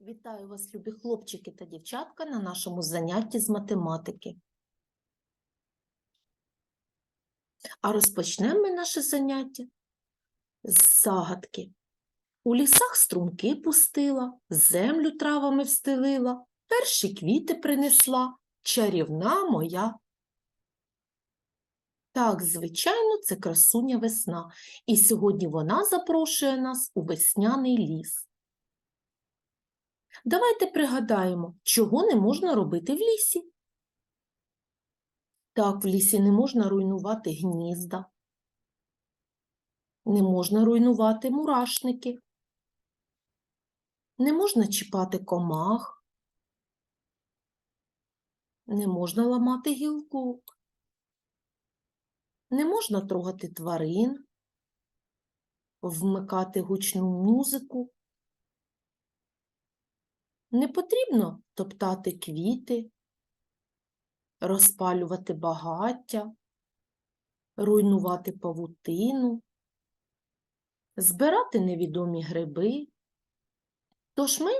Вітаю вас, любі хлопчики та дівчатка, на нашому занятті з математики. А розпочнемо ми наше заняття з загадки. У лісах струмки пустила, землю травами встелила, перші квіти принесла, чарівна моя. Так, звичайно, це красуня весна, і сьогодні вона запрошує нас у весняний ліс. Давайте пригадаємо, чого не можна робити в лісі. Так, в лісі не можна руйнувати гнізда, не можна руйнувати мурашники, не можна чіпати комах, не можна ламати гілку, не можна трогати тварин, вмикати гучну музику. Не потрібно топтати квіти, розпалювати багаття, руйнувати павутину, збирати невідомі гриби. Тож ми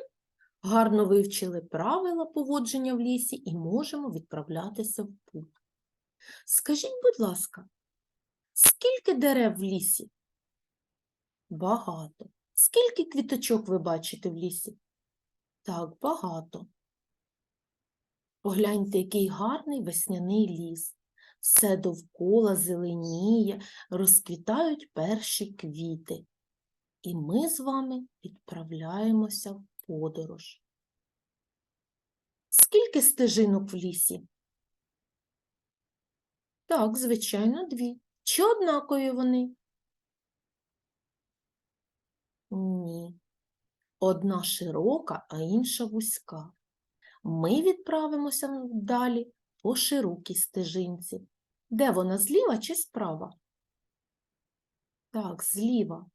гарно вивчили правила поводження в лісі і можемо відправлятися в путь. Скажіть, будь ласка, скільки дерев в лісі? Багато. Скільки квіточок ви бачите в лісі? Так, багато. Погляньте, який гарний весняний ліс. Все довкола зеленіє, розквітають перші квіти. І ми з вами відправляємося в подорож. Скільки стежинок в лісі? Так, звичайно, дві. Чи однакові вони? Ні. Одна широка, а інша вузька. Ми відправимося далі по широкій стежинці. Де вона, зліва чи справа? Так, зліва.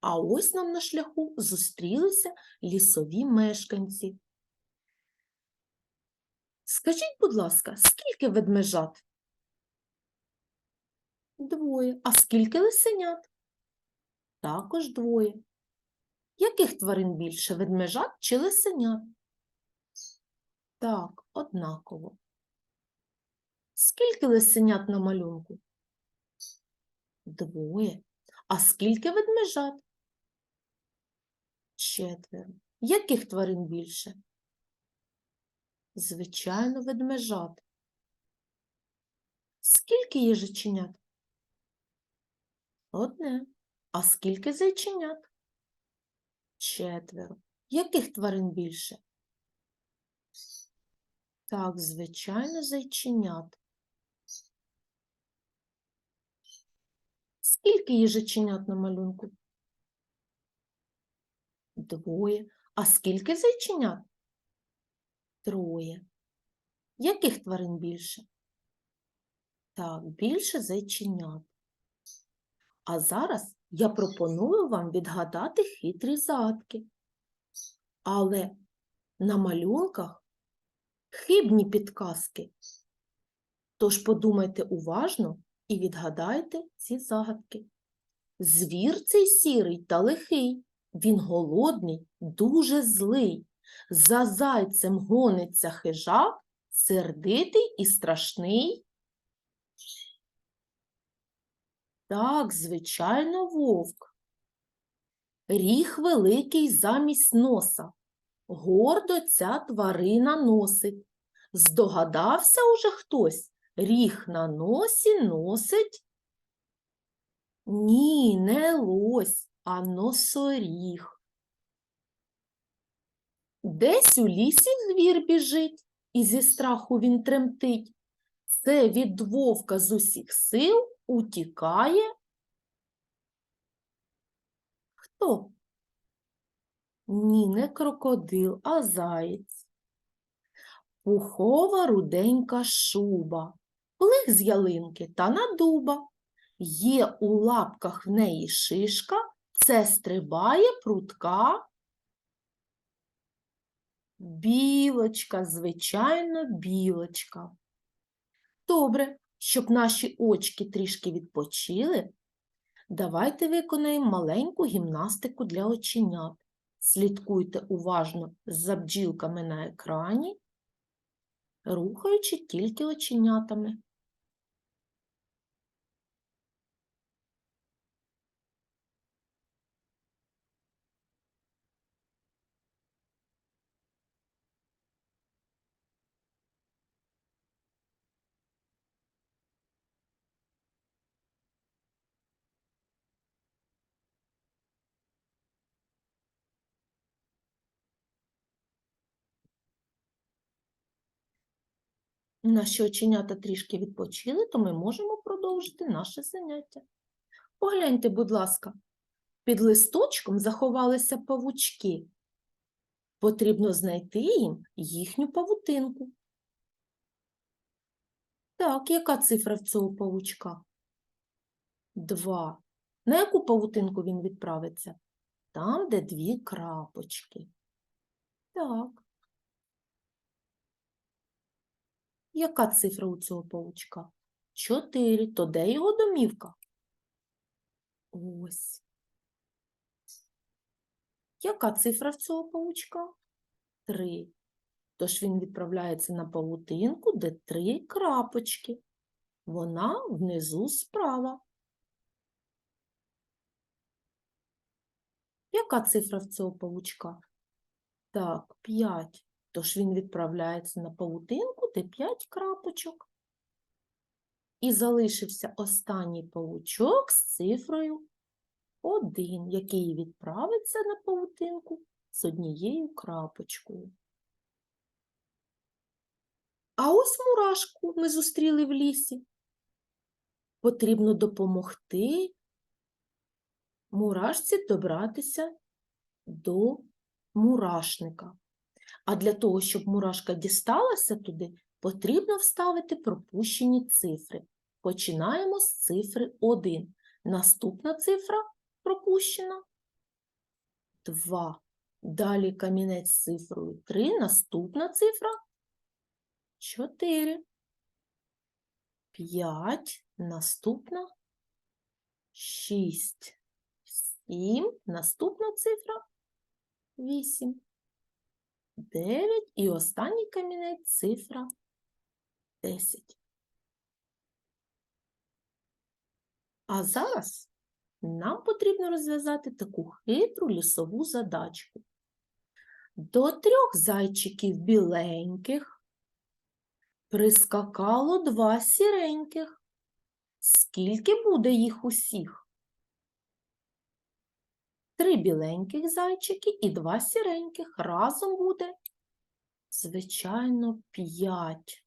А ось нам на шляху зустрілися лісові мешканці. Скажіть, будь ласка, скільки ведмежат? Двоє. А скільки лисенят? Також двоє. Яких тварин більше ведмежат чи лисенят? Так, однаково. Скільки лисенят на малюнку? Двоє. А скільки ведмежат? Четверо. Яких тварин більше? Звичайно, ведмежат. Скільки їжаченят? Одне. А скільки зайченят? Четверо. Яких тварин більше? Так, звичайно, зайченят. Скільки їжаченят на малюнку? Двоє. А скільки зайченят? Троє. Яких тварин більше? Так, більше зайченят. А зараз я пропоную вам відгадати хитрі загадки. Але на малюнках хибні підказки. Тож подумайте уважно і відгадайте ці загадки. Звір цей сірий та лихий, він голодний, дуже злий. За зайцем гониться хижак, сердитий і страшний. Так, звичайно, вовк. Ріг великий замість носа. Гордо ця тварина носить. Здогадався уже хтось? Ріг на носі носить? Ні, не лось, а носоріг. Десь у лісі звір біжить, і зі страху він тремтить. Це від вовка з усіх сил утікає. Хто? Ні, не крокодил, а заєць. Пухова руденька шуба, плих з ялинки та на дуба. Є у лапках в неї шишка, це стрибає прутка. Білочка, звичайно, білочка. Добре, щоб наші очки трішки відпочили, давайте виконаємо маленьку гімнастику для оченят. Слідкуйте уважно за бджілками на екрані, рухаючи тільки оченятами. Наші оченята трішки відпочили, то ми можемо продовжити наше заняття. Погляньте, будь ласка, під листочком заховалися павучки. Потрібно знайти їм їхню павутинку. Так, яка цифра в цього павучка? Два. На яку павутинку він відправиться? Там, де дві крапочки. Так. Яка цифра у цього павучка? Чотири. То де його домівка? Ось. Яка цифра в цього павучка? Три. Тож він відправляється на павутинку, де три крапочки. Вона внизу справа. Яка цифра в цього павучка? Так, 5. Тож він відправляється на павутинку, де 5 крапочок. І залишився останній павучок з цифрою 1, який відправиться на павутинку з однією крапочкою. А ось мурашку ми зустріли в лісі. Потрібно допомогти мурашці добратися до мурашника. А для того, щоб мурашка дісталася туди, потрібно вставити пропущені цифри. Починаємо з цифри 1. Наступна цифра пропущена 2. Далі камінець з цифрою 3. Наступна цифра 4. 5. Наступна 6. 7. Наступна цифра 8. 9 і останній камінець цифра 10. А зараз нам потрібно розв'язати таку хитру лісову задачку. До трьох зайчиків біленьких прискакало два сіреньких. Скільки буде їх усіх? Три біленьких зайчики і два сіреньких. Разом буде, звичайно, п'ять.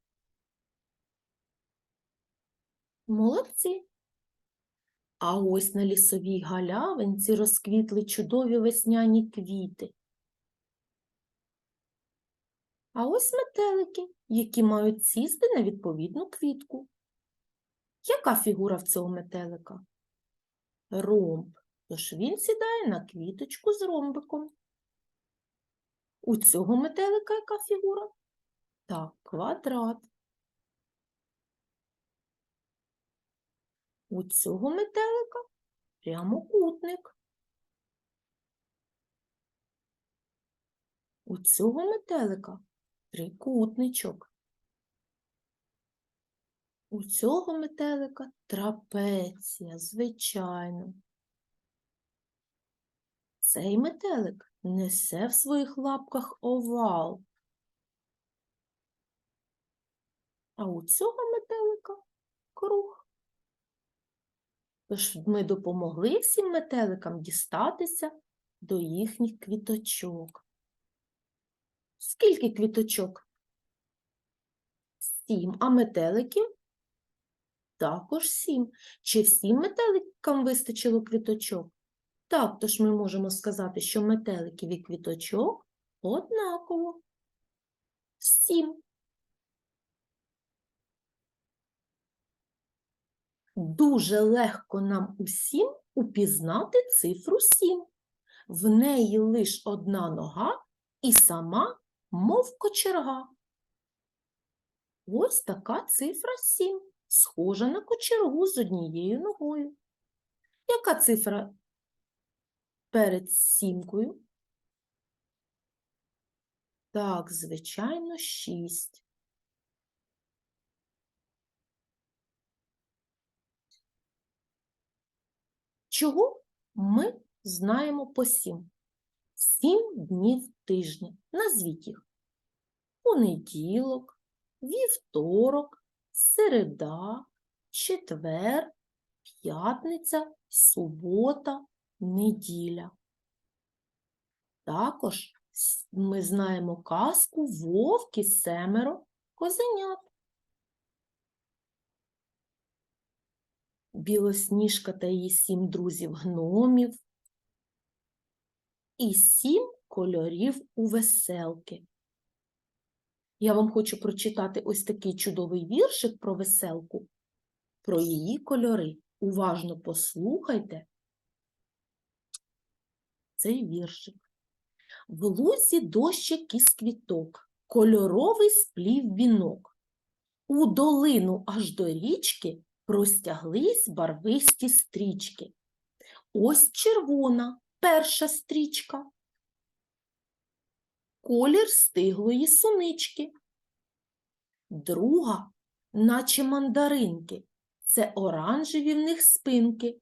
Молодці. А ось на лісовій галявинці розквітли чудові весняні квіти. А ось метелики, які мають сісти на відповідну квітку. Яка фігура в цього метелика? Ромб. Тож він сідає на квіточку з ромбиком. У цього метелика яка фігура? Так, квадрат. У цього метелика прямокутник. У цього метелика трикутничок. У цього метелика трапеція, звичайно. Цей метелик несе в своїх лапках овал. А у цього метелика круг. Тож ми допомогли всім метеликам дістатися до їхніх квіточок. Скільки квіточок? Сім. А метеликів? Також сім. Чи всім метеликам вистачило квіточок? Так, тож ми можемо сказати, що метеликів і квіточок однаково. Сім. Дуже легко нам усім упізнати цифру 7. В неї лиш одна нога і сама, мов кочерга. Ось така цифра 7, схожа на кочергу з однією ногою. Яка цифра перед сімкою? Так, звичайно, шість. Чого ми знаємо по сім? Сім днів тижня. Назвіть їх. Понеділок, вівторок, середа, четвер, п'ятниця, субота, неділя. Також ми знаємо казку Вовки семеро козенят. Білосніжка та її сім друзів гномів і сім кольорів у веселки. Я вам хочу прочитати ось такий чудовий віршик про веселку, про її кольори. Уважно послухайте цей віршик. В лузі дощик із квіток, кольоровий сплів вінок. У долину аж до річки простяглись барвисті стрічки. Ось червона перша стрічка. Колір стиглої сунички. Друга, наче мандаринки, це оранжеві в них спинки.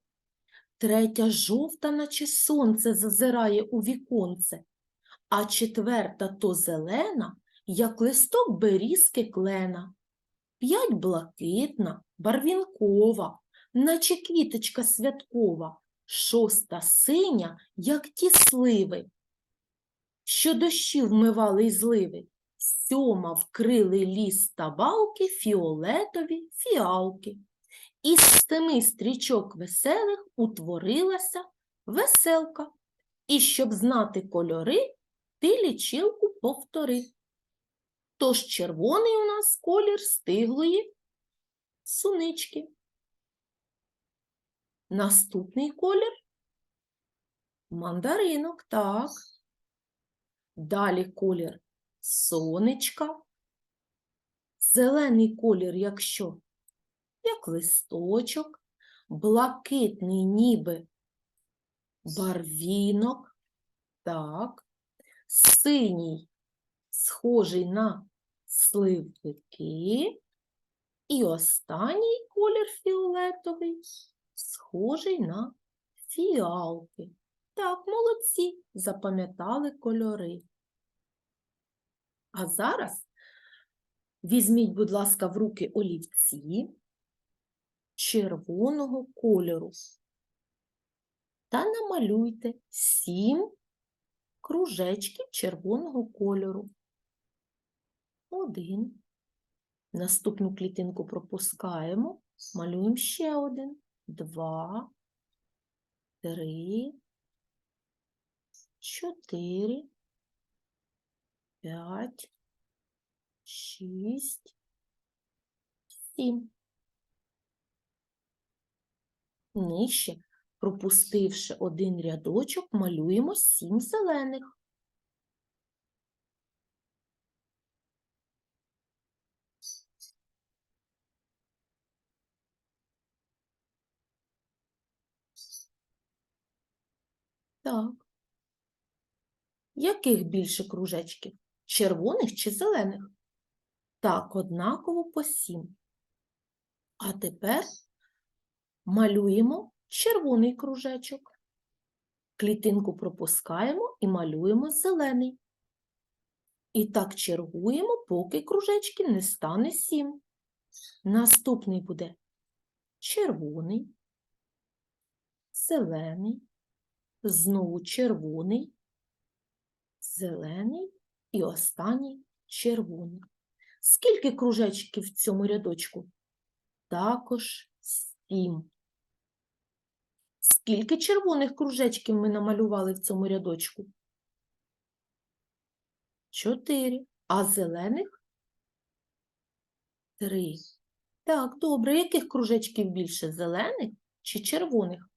Третя жовта, наче сонце зазирає у віконце, а четверта то зелена, як листок берізки клена. П'ять блакитна, барвінкова, наче квіточка святкова, шоста синя, як ті сливи, що дощі вмивали й зливи. Сьома вкрили ліс та балки фіолетові фіалки. Із семи стрічок веселих утворилася веселка. І щоб знати кольори, ти лічилку повтори. Тож червоний у нас колір стиглої сунички. Наступний колір мандаринок, так. Далі колір сонечка. Зелений колір, якщо як листочок, блакитний ніби барвінок, так, синій, схожий на сливки, і останній колір фіолетовий, схожий на фіалки. Так, молодці, запам'ятали кольори. А зараз візьміть, будь ласка, в руки олівці червоного кольору. Та намалюйте сім кружечків червоного кольору. Один. Наступну клітинку пропускаємо, малюємо ще один, два, три, чотири, п'ять, шість, сім. Нижче, пропустивши один рядочок, малюємо сім зелених. Так. Яких більше кружечків? Червоних чи зелених? Так, однаково по сім. А тепер малюємо червоний кружечок. Клітинку пропускаємо і малюємо зелений. І так чергуємо, поки кружечки не стане сім. Наступний буде червоний, зелений, знову червоний, зелений і останній червоний. Скільки кружечків в цьому рядочку? Також сім. Скільки червоних кружечків ми намалювали в цьому рядочку? Чотири. А зелених? Три. Так, добре. Яких кружечків більше? Зелених чи червоних?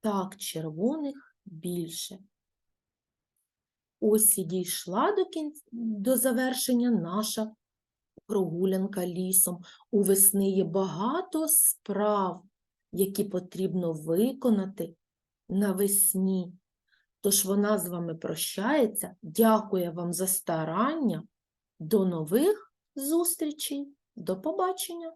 Так, червоних більше. Ось і дійшла до кінця, до завершення наша прогулянка лісом. У весни є багато справ, які потрібно виконати навесні. Тож вона з вами прощається, дякує вам за старання. До нових зустрічей. До побачення!